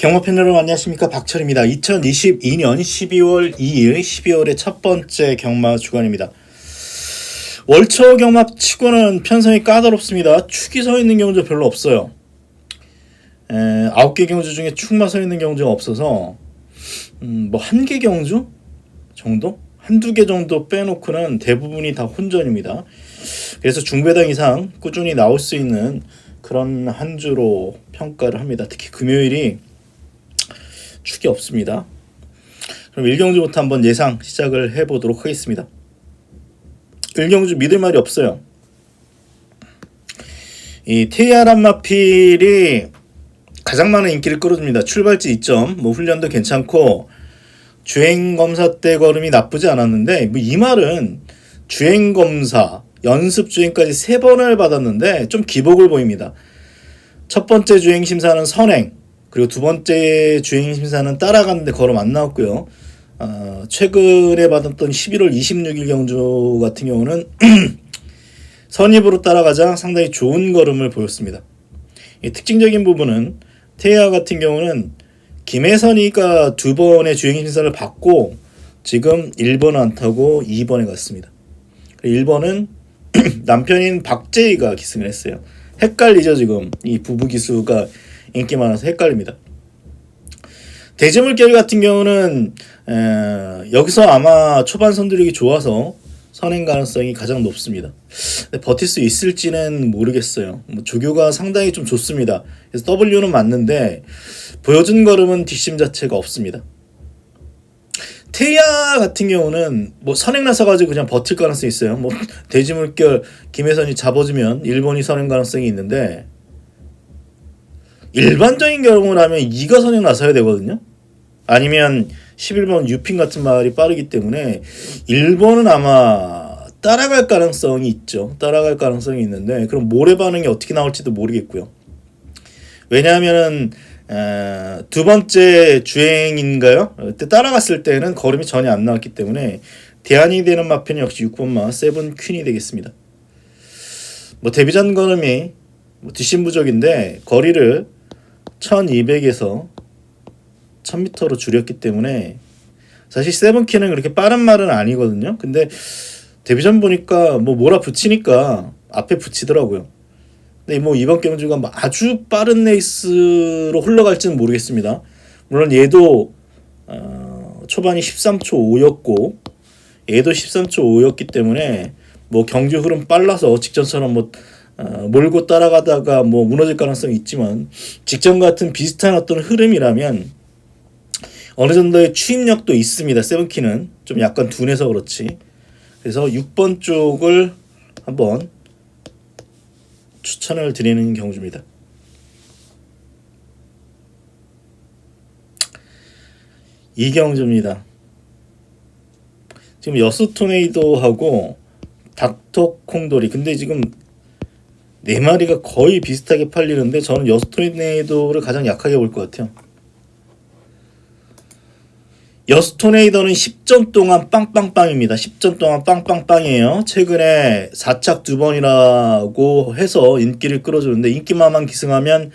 경마팬 여러분 안녕하십니까 박철입니다. 2022년 12월 2일 12월의 첫 번째 경마 주간입니다. 월초 경마 치고는 편성이 까다롭습니다. 축이 서 있는 경우도 별로 없어요. 에, 9개 경주 중에 축만 서 있는 경주가 없어서 음, 뭐한 개 경주 정도? 한두 개 정도 빼놓고는 대부분이 다 혼전입니다. 그래서 중배당 이상 꾸준히 나올 수 있는 그런 한 주로 평가를 합니다. 특히 금요일이 축이 없습니다. 그럼 1경주부터 한번 예상 시작을 해보도록 하겠습니다. 1경주 믿을 말이 없어요. 이 테이아란 마필이 가장 많은 인기를 끌어줍니다. 출발지 2점, 뭐 훈련도 괜찮고 주행 검사 때 걸음이 나쁘지 않았는데 뭐 이 말은 주행 검사 연습 주행까지 세 번을 받았는데 좀 기복을 보입니다. 첫 번째 주행 심사는 선행, 그리고 두 번째 주행 심사는 따라갔는데 걸음 안 나왔고요. 어, 최근에 받았던 11월 26일 경주 같은 경우는 선입으로 따라가자 상당히 좋은 걸음을 보였습니다. 이 특징적인 부분은 태야 같은 경우는 김혜선이가 두 번의 주행 심사를 받고 지금 1번 안 타고 2번에 갔습니다. 1번은 남편인 박재희가 기승을 했어요. 헷갈리죠 지금 이 부부 기수가 인기 많아서 헷갈립니다. 대지물결 같은 경우는 에, 여기서 아마 초반 선두력이 좋아서 선행 가능성이 가장 높습니다. 버틸 수 있을지는 모르겠어요. 뭐 조교가 상당히 좀 좋습니다. 그래서 W는 맞는데 보여준 걸음은 뒷심 자체가 없습니다. 테야 같은 경우는 뭐 선행 나서가지고 그냥 버틸 가능성이 있어요. 뭐 대지물결 김혜선이 잡아주면 일본이 선행 가능성이 있는데 일반적인 경우라면 이가 선행 나서야 되거든요. 아니면 11번 유핀 같은 말이 빠르기 때문에 1번은 아마 따라갈 가능성이 있죠. 따라갈 가능성이 있는데 그럼 모래 반응이 어떻게 나올지도 모르겠고요. 왜냐하면은 에, 두 번째 주행인가요? 그때 따라갔을 때는 걸음이 전혀 안 나왔기 때문에 대안이 되는 마편이 역시 6번마 세븐 퀸이 되겠습니다. 뭐 데뷔전 걸음이 뭐 뒷심 부족인데 거리를 1200에서 1000m로 줄였기 때문에 사실 세븐키는 그렇게 빠른 말은 아니거든요. 근데 데뷔전 보니까 뭐 몰아 붙이니까 앞에 붙이더라고요. 근데 뭐 이번 경주가 뭐 아주 빠른 레이스로 흘러갈지는 모르겠습니다. 물론 얘도 어, 초반이 13초 5였고 얘도 13초 5였기 때문에 뭐 경주 흐름 빨라서 직전처럼 뭐 어, 몰고 따라가다가 뭐 무너질 가능성이 있지만 직전 같은 비슷한 어떤 흐름이라면 어느 정도의 추임력도 있습니다. 세븐키는 좀 약간 둔해서 그렇지. 그래서 6번 쪽을 한번 추천을 드리는 경주입니다. 이 경주입니다. 지금 여수 토네이도하고 닥터 콩돌이 근데 지금 네 마리가 거의 비슷하게 팔리는데 저는 여수 토네이도를 가장 약하게 볼 것 같아요. 여수 토네이도는 10전 동안 빵빵빵입니다. 10전 동안 빵빵빵이에요. 최근에 4착 두 번이라고 해서 인기를 끌어주는데 인기만만 기승하면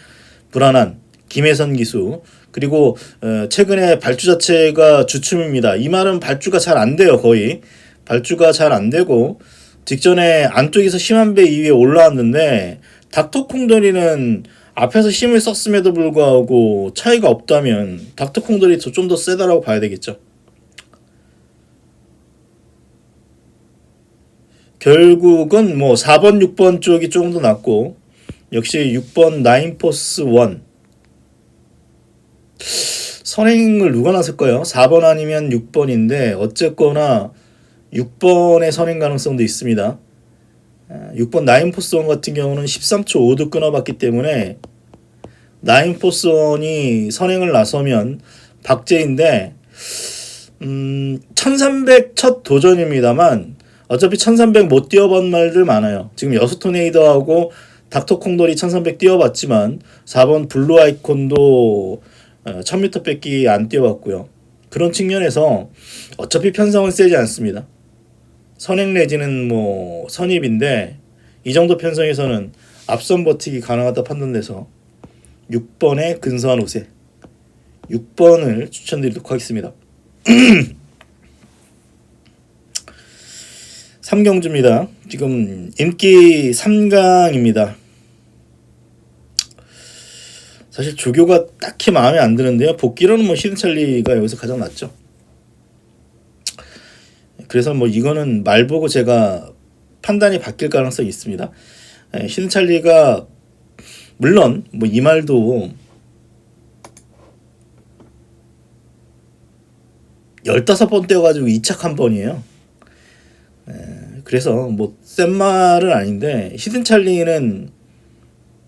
불안한 김혜선 기수 그리고 어, 최근에 발주 자체가 주춤입니다. 이 말은 발주가 잘 안 돼요. 거의 발주가 잘 안 되고 직전에 안쪽에서 심한 배 2위에 올라왔는데 닥터 콩돌이는 앞에서 힘을 썼음에도 불구하고 차이가 없다면 닥터 콩돌이 좀 더 세다라고 봐야 되겠죠. 결국은 뭐 4번, 6번 쪽이 조금 더 낫고 역시 6번 나인포스 1 선행을 누가 나설까요? 4번 아니면 6번인데 어쨌거나 6번의 선행 가능성도 있습니다. 6번 나인포스 원 같은 경우는 13초 5도 끊어봤기 때문에 나인포스 원이 선행을 나서면 박제인데 음, 1300 첫 도전입니다만 어차피 1300 못 뛰어본 말들 많아요. 지금 여수 토네이더하고 닥터 콩돌이 1300 뛰어봤지만 4번 블루 아이콘도 1000m 뺏기 안 뛰어봤고요. 그런 측면에서 어차피 편성은 세지 않습니다. 선행 내지는 뭐 선입인데 이 정도 편성에서는 앞선 버티기 가능하다 판단돼서 6번의 근소한 옷에 6번을 추천드리도록 하겠습니다. 3경주입니다. 지금 인기 3강입니다. 사실 조교가 딱히 마음에 안 드는데요. 복귀로는 뭐 히든찰리가 여기서 가장 낫죠. 그래서 뭐 이거는 말 보고 제가 판단이 바뀔 가능성이 있습니다. 예, 히든 찰리가 물론 뭐 이 말도 15번 떼어가지고 2착 한 번이에요. 에, 그래서 뭐 센 말은 아닌데 히든 찰리는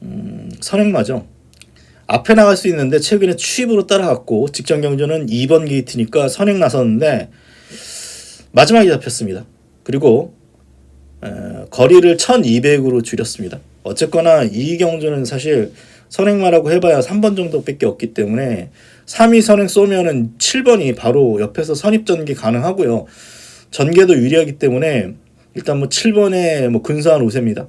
음, 선행마죠. 앞에 나갈 수 있는데 최근에 추입으로 따라갔고 직전 경주는 2번 게이트니까 선행 나섰는데 마지막에 잡혔습니다. 그리고 에, 거리를 1200으로 줄였습니다. 어쨌거나 이 경주는 사실 선행마라고 해봐야 3번 정도밖에 없기 때문에 3위 선행 쏘면은 7번이 바로 옆에서 선입 전개 가능하고요. 전개도 유리하기 때문에 일단 뭐 7번에 뭐 근사한 우세입니다.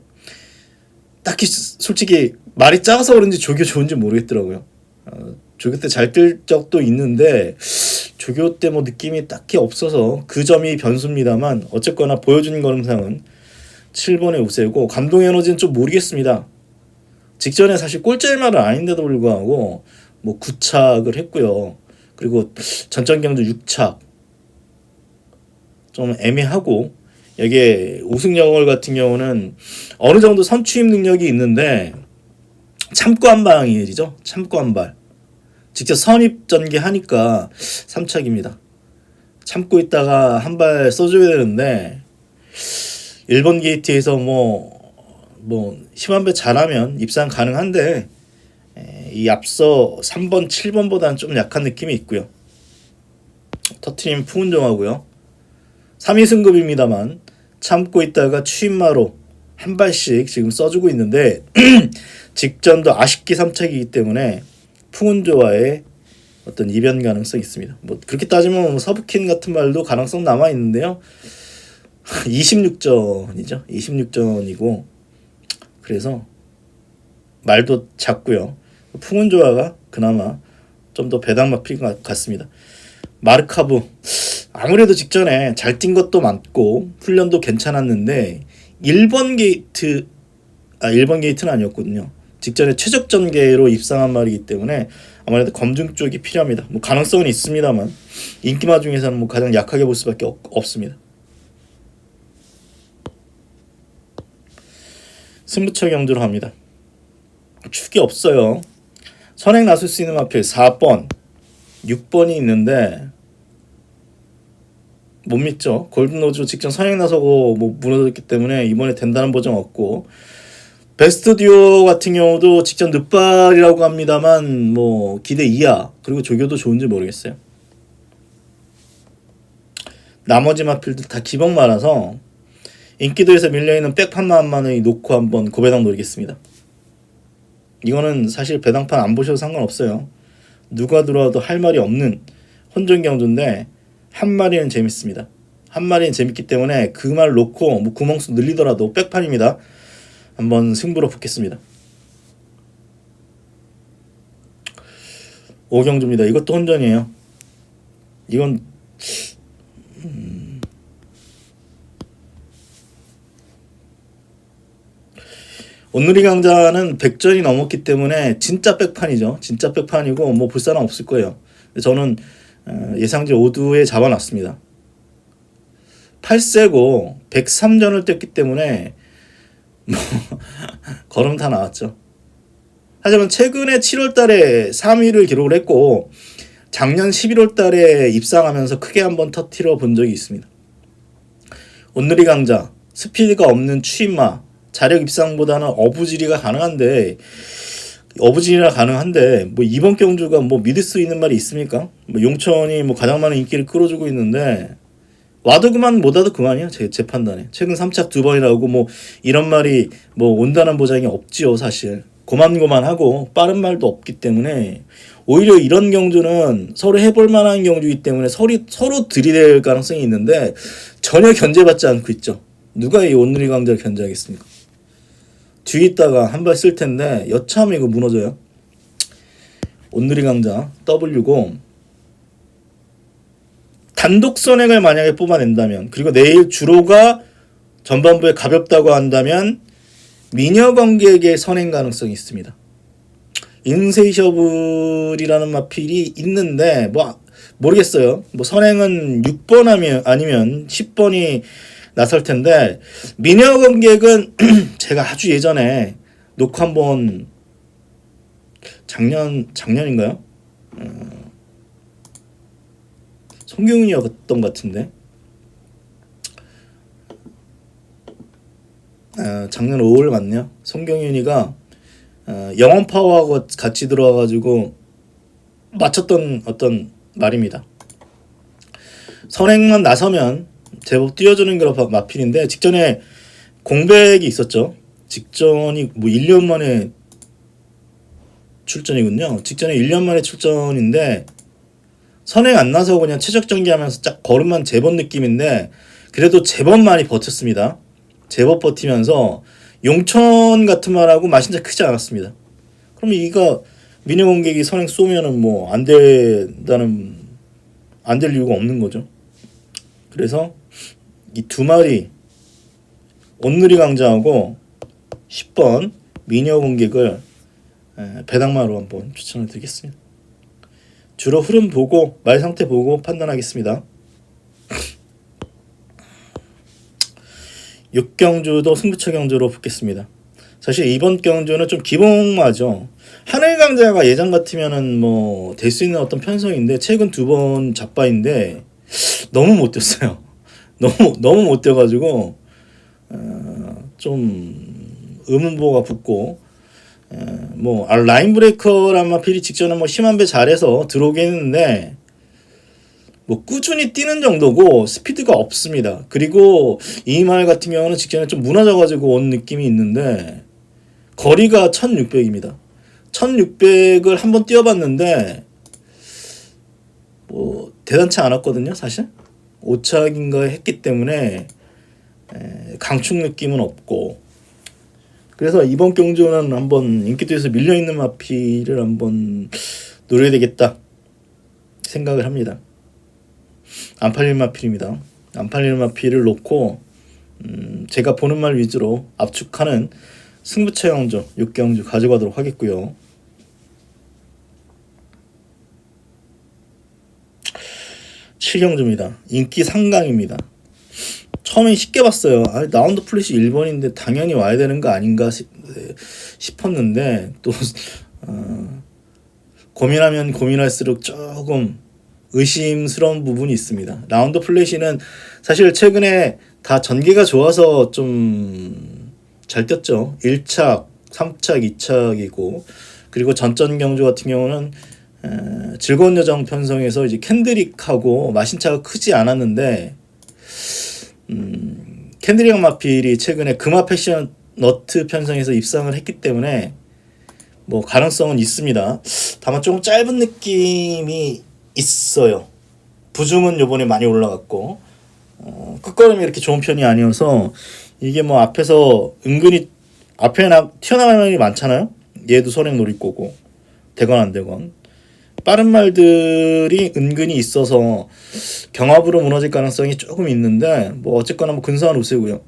딱히 솔직히 말이 작아서 그런지 조교 좋은지 모르겠더라고요. 어, 조교 때 잘 뜰 적도 있는데 조교 때 뭐 느낌이 딱히 없어서 그 점이 변수입니다만 어쨌거나 보여준 걸음상은 7번의 우세고 감동 에너지는 좀 모르겠습니다. 직전에 사실 꼴찌의 말은 아닌데도 불구하고 뭐 9착을 했고요. 그리고 전전 경주 6착 좀 애매하고 여기에 우승영월 같은 경우는 어느 정도 선취입 능력이 있는데 참고 한 방이죠. 참고 한 발. 직접 선입 전개하니까 3착입니다. 참고 있다가 한 발 써줘야 되는데 1번 게이트에서 뭐뭐 심한 배 잘하면 입상 가능한데 에, 이 앞서 3번, 7번보다는 좀 약한 느낌이 있고요. 터트림 푸운종하고요. 3위 승급입니다만 참고 있다가 추임마로 한 발씩 지금 써주고 있는데 직전도 아쉽게 3착이기 때문에 풍운조와의 어떤 이변 가능성이 있습니다. 뭐 그렇게 따지면 뭐 서브킨 같은 말도 가능성 남아 있는데요. 26전이죠. 26전이고 그래서 말도 작고요. 풍운조화가 그나마 좀 더 배당 마필 것 같습니다. 마르카브 아무래도 직전에 잘 뛴 것도 많고 훈련도 괜찮았는데 1번 게이트 아 1번 게이트는 아니었거든요. 직전에 최적 전개로 입상한 말이기 때문에 아무래도 검증 쪽이 필요합니다. 뭐 가능성은 있습니다만 인기마 중에서는 뭐 가장 약하게 볼 수밖에 없, 없습니다. 승부처 경주로 합니다. 축이 없어요. 선행 나설 수 있는 마필 4번, 6번이 있는데 못 믿죠. 골든 로즈 직전 선행 나서고 뭐 무너졌기 때문에 이번에 된다는 보장 없고 베스트 듀오 같은 경우도 직전 늦발이라고 합니다만 뭐 기대 이하 그리고 조교도 좋은지 모르겠어요. 나머지 마필들 다 기복 많아서 인기도에서 밀려있는 백판만만의 놓고 한번 고배당 노리겠습니다. 이거는 사실 배당판 안 보셔도 상관없어요. 누가 들어와도 할 말이 없는 혼전 경주인데 한 마리는 재밌습니다. 한 마리는 재밌기 때문에 그 말 놓고 뭐 구멍수 늘리더라도 백판입니다. 한번 승부로 붙겠습니다. 오경주입니다. 이것도 혼전이에요. 이건 음... 오늘이 강자는 100전이 넘었기 때문에 진짜 백판이죠. 진짜 백판이고 뭐 불사는 없을 거예요. 저는 어, 예상지 5두에 잡아놨습니다. 8세고 103전을 뗐기 때문에 뭐 걸음 다 나왔죠. 하지만 최근에 7월 달에 3위를 기록을 했고 작년 11월 달에 입상하면서 크게 한번 터트려 본 적이 있습니다. 오늘이 강자, 스피드가 없는 추임마, 자력 입상보다는 어부지리가 가능한데 어부지리나 가능한데 뭐 이번 경주가 뭐 믿을 수 있는 말이 있습니까? 뭐 용천이 뭐 가장 많은 인기를 끌어주고 있는데 와도 그만 못 와도 그만이야 제, 제 판단에. 최근 3착 두 번이라고 뭐 이런 말이 뭐 온다는 보장이 없지요 사실. 고만고만하고 빠른 말도 없기 때문에 오히려 이런 경주는 서로 해볼 만한 경주이기 때문에 서로, 서로 들이댈 가능성이 있는데 전혀 견제받지 않고 있죠. 누가 이 오늘의 강자를 견제하겠습니까? 뒤에 있다가 한 발 쓸 텐데 여차하면 이거 무너져요. 온누리 강자 W고 단독 선행을 만약에 뽑아낸다면 그리고 내일 주로가 전반부에 가볍다고 한다면 미녀 관객의 선행 가능성이 있습니다. 인세이셔블이라는 마필이 있는데 뭐 모르겠어요. 뭐 선행은 6번 하면 아니면 10번이 나설 텐데 미녀 관객은 제가 아주 예전에 녹화 한번 작년 작년인가요? 어, 송경윤이었던 것 같은데 어, 작년 5월 맞네요. 송경윤이가 어, 영원 파워하고 같이 들어와가지고 맞췄던 어떤 말입니다. 선행만 나서면 제법 뛰어주는 그런 마필인데 직전에 공백이 있었죠. 직전이 뭐 1년 만에 출전이군요. 직전에 1년 만에 출전인데 선행 안 나서 그냥 최적 정기하면서 쫙 걸음만 재본 느낌인데 그래도 제법 많이 버텼습니다. 제법 버티면서 용천 같은 말하고 진짜 크지 않았습니다. 그럼 이가 미녀 공격이 선행 쏘면은 뭐 안 된다는 안 될 이유가 없는 거죠. 그래서 이 두 마리 온누리 강자하고 10번 미녀 공격을 에, 배당마로 한번 추천을 드리겠습니다. 주로 흐름 보고 말 상태 보고 판단하겠습니다. 6경주도 승부처 경주로 붙겠습니다. 사실 이번 경주는 좀 기복마죠. 하늘 강자가 예전 같으면은 뭐 될 수 있는 어떤 편성인데 최근 두 번 잡바인데 너무 못 뛰었어요. 너무 너무 못 뛰어가지고 어, 좀 의문보가 붙고 에, 뭐 아, 라인 브레이커란 필이 직전에 뭐 심한 배 잘해서 들어오긴 했는데 뭐 꾸준히 뛰는 정도고 스피드가 없습니다. 그리고 이말 같은 경우는 직전에 좀 무너져가지고 온 느낌이 있는데 거리가 1600입니다. 1600을 한번 뛰어봤는데 뭐 대단치 않았거든요, 사실. 오착인가 했기 때문에 에, 강축 느낌은 없고 그래서 이번 경주는 한번 인기도에서 밀려 있는 마피를 한번 노려야 되겠다 생각을 합니다. 안 팔릴 마필입니다. 안 팔릴 마필을 놓고 음, 제가 보는 말 위주로 압축하는 승부처 경주, 육경주 가져가도록 하겠고요. 칠경주입니다. 인기 상강입니다. 처음엔 쉽게 봤어요. 아, 라운드 플래시 1번인데 당연히 와야 되는 거 아닌가 싶, 었는데 또 어, 고민하면 고민할수록 조금 의심스러운 부분이 있습니다. 라운드 플래시는 사실 최근에 다 전개가 좋아서 좀 잘 뛰었죠. 1착, 3착, 2착이고 그리고 전전 경주 같은 경우는 에, 즐거운 여정 편성에서 이제 캔드릭하고 마신차가 크지 않았는데 음, 캔드릭 마필이 최근에 금화 패션 너트 편성에서 입상을 했기 때문에 뭐 가능성은 있습니다. 다만 조금 짧은 느낌이 있어요. 부중은 요번에 많이 올라갔고 어, 끝걸음이 이렇게 좋은 편이 아니어서 이게 뭐 앞에서 은근히 앞에 나 튀어나가는 말이 많잖아요. 얘도 선행 거고 되건 안 되건 빠른 말들이 은근히 있어서 경합으로 무너질 가능성이 조금 있는데 뭐 어쨌거나 뭐 근사한 우세고요.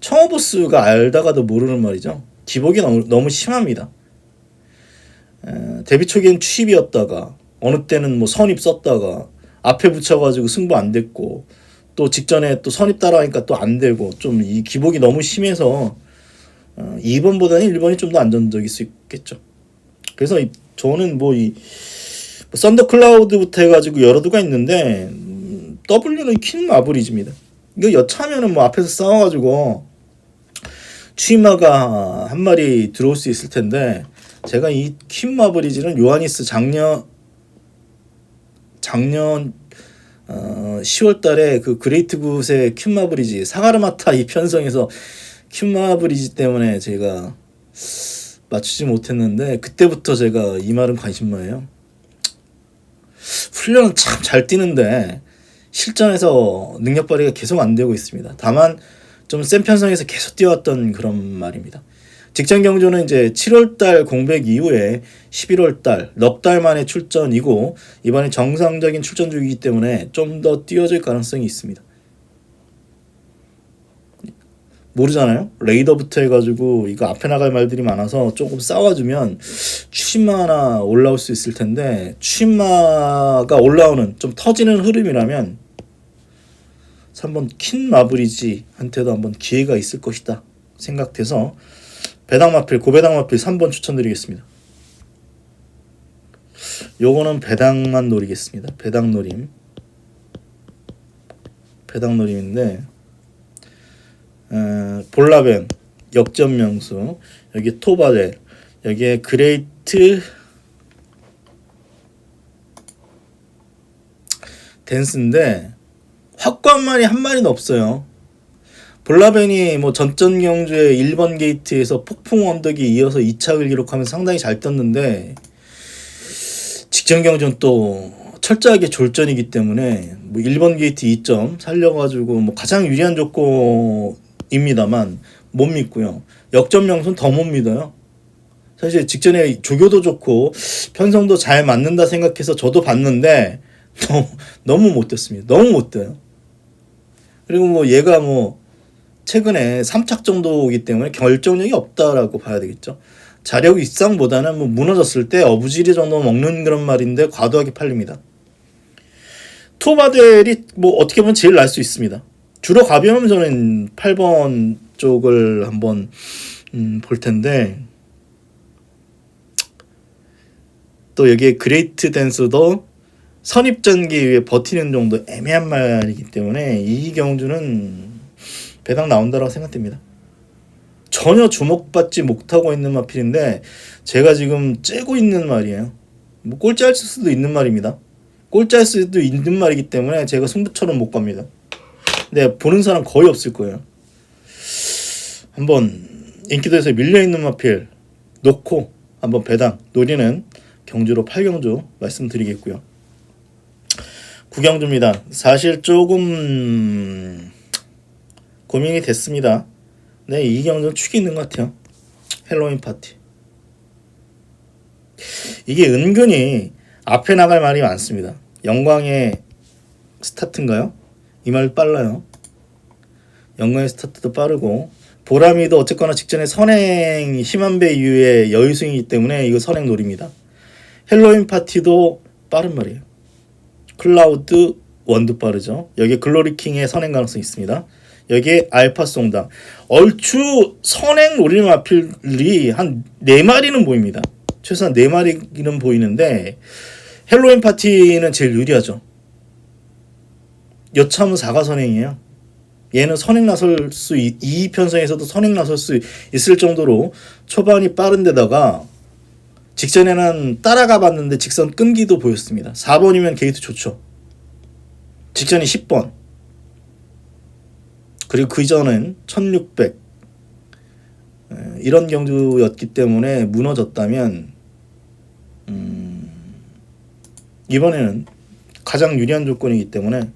청어보스가 알다가도 모르는 말이죠. 기복이 너무, 너무 심합니다. 에, 데뷔 초기엔 취입이었다가 어느 때는 뭐 선입 썼다가 앞에 붙여가지고 승부 안 됐고 또 직전에 또 선입 따라하니까 또 안 되고 좀 이 기복이 너무 심해서 어, 2번보다는 1번이 좀 더 안전적일 수 있겠죠. 그래서 이, 저는 뭐이 뭐 썬더 클라우드부터 해가지고 여러 두가 있는데 음, W는 퀸 마블이즈입니다. 이거 여차하면은 뭐 앞에서 싸워가지고 취마가 한 마리 들어올 수 있을 텐데 제가 이 퀸 마블이즈는 요하니스 작년 작년 어, 10월 달에 그 그레이트 굿의 큐마 브리지 사가르마타 이 편성에서 큐마 브리지 때문에 제가 맞추지 못했는데 그때부터 제가 이 말은 관심마예요. 훈련은 참 잘 뛰는데 실전에서 능력 발휘가 계속 안 되고 있습니다. 다만 좀 센 편성에서 계속 뛰어왔던 그런 말입니다. 직전 경주는 이제 7월달 공백 이후에 11월달 넉 달 만에 출전이고 이번에 정상적인 출전 중이기 때문에 좀 더 뛰어질 가능성이 있습니다. 모르잖아요. 레이더부터 해가지고 이거 앞에 나갈 말들이 많아서 조금 싸워주면 하나 올라올 수 있을 텐데 추신마가 올라오는 좀 터지는 흐름이라면 3번 킨 마브리지한테도 한번 기회가 있을 것이다 생각돼서 배당 마필 고배당 마필 3번 추천드리겠습니다. 요거는 배당만 노리겠습니다. 배당 노림. 배당 노림인데 어, 볼라벤 역전 명수 여기 토바델 여기에 그레이트 댄스인데 확관만이 한 마리는 없어요. 볼라벤이 뭐 전전 경주에 1번 게이트에서 폭풍 언덕이 이어서 2착을 기록하면서 상당히 잘 떴는데 직전 경주는 또 철저하게 졸전이기 때문에 뭐 1번 게이트 2점 살려가지고 뭐 가장 유리한 조건 입니다만 못 믿고요. 역전 명수는 더못 믿어요. 사실 직전에 조교도 좋고 편성도 잘 맞는다 생각해서 저도 봤는데 너무 너무 못 됐습니다. 너무 못 돼요. 그리고 뭐 얘가 뭐 최근에 3착 정도이기 때문에 결정력이 없다라고 봐야 되겠죠. 자력 이상보다는 뭐 무너졌을 때 어부지리 정도 먹는 그런 말인데 과도하게 팔립니다. 토바델이 뭐 어떻게 보면 제일 날 수 있습니다. 주로 가벼우면 저는 8번 쪽을 한번 음, 볼 텐데 또 여기에 그레이트 댄스도 선입전기 위에 버티는 정도 애매한 말이기 때문에 이 경주는 배당 나온다고 생각됩니다. 전혀 주목받지 못하고 있는 마필인데 제가 지금 째고 있는 말이에요. 뭐 꼴찌할 수도 있는 말입니다. 꼴찌할 수도 있는 말이기 때문에 제가 승부처럼 못 갑니다. 근데 보는 사람 거의 없을 거예요. 한번 인기도에서 밀려 있는 마필 놓고 한번 배당 노리는 경주로 8경주 말씀드리겠고요. 9경주입니다. 사실 조금 고민이 됐습니다. 네, 이 경주는 축이 있는 것 같아요. 헬로윈 파티. 이게 은근히 앞에 나갈 말이 많습니다. 영광의 스타트인가요? 이 말 빨라요. 영광의 스타트도 빠르고 보람이도 어쨌거나 직전에 선행 힘한배 이후에 여유승이기 때문에 이거 선행 노립니다. 헬로윈 파티도 빠른 말이에요. 클라우드 원도 빠르죠. 여기 글로리킹의 선행 가능성이 있습니다. 여기에 알파 송당 얼추 선행 노릴 마필이 한네 마리는 보입니다. 최소한 네 마리는 보이는데 헬로윈 파티는 제일 유리하죠. 여차하면 4가 선행이에요. 얘는 선행 나설 수, 이, 이 편성에서도 선행 나설 수 있을 정도로 초반이 빠른데다가 직전에는 따라가 봤는데 직선 끈기도 보였습니다. 4번이면 게이트 좋죠. 직전이 10번. 그리고 그 이전은 1600. 에, 이런 경주였기 때문에 무너졌다면 음, 이번에는 가장 유리한 조건이기 때문에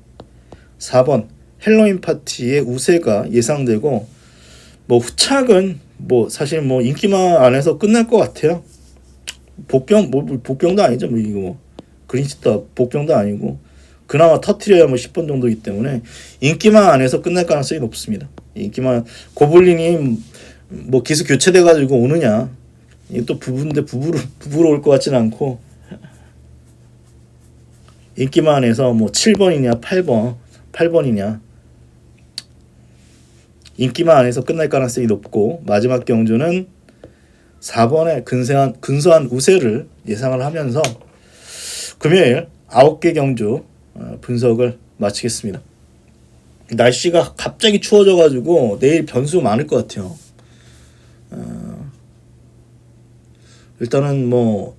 4번 헬로윈 파티의 우세가 예상되고 뭐 후착은 뭐 사실 뭐 인기만 안에서 끝날 것 같아요. 복병 뭐 복병도 아니죠 뭐 이거 뭐 그린시타 복병도 아니고 그나마 터트려야 뭐 10번 정도이기 때문에 인기만 안에서 끝날 가능성이 높습니다. 인기만 고블린이 뭐 기수 교체돼 가지고 오느냐 이게 또 부부인데 부부로 부부로 올 것 같지는 않고 인기만 안에서 뭐 7번이냐 8번 8번이냐 인기만 안에서 끝날 가능성이 높고 마지막 경주는 4번의 근세한, 근소한 우세를 예상을 하면서 금요일 9개 경주 어, 분석을 마치겠습니다. 날씨가 갑자기 추워져가지고 내일 변수 많을 것 같아요. 어, 일단은 뭐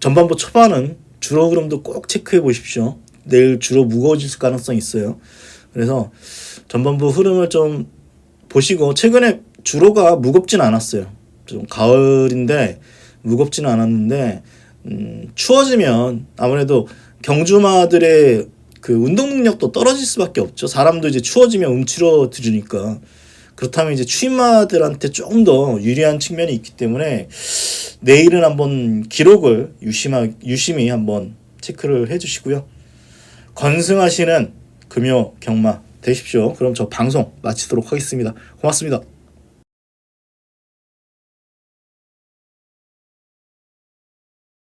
전반부 초반은 주로 흐름도 꼭 체크해 보십시오. 내일 주로 무거워질 가능성이 있어요. 그래서 전반부 흐름을 좀 보시고 최근에 주로가 무겁진 않았어요. 좀 가을인데 무겁지는 않았는데 음, 추워지면 아무래도 경주마들의 그 운동 능력도 떨어질 수밖에 없죠. 사람도 이제 추워지면 움츠러들으니까 그렇다면 이제 추임마들한테 조금 더 유리한 측면이 있기 때문에 내일은 한번 기록을 유심하, 유심히 한번 체크를 해주시고요. 건승하시는 금요 경마 되십시오. 그럼 저 방송 마치도록 하겠습니다. 고맙습니다.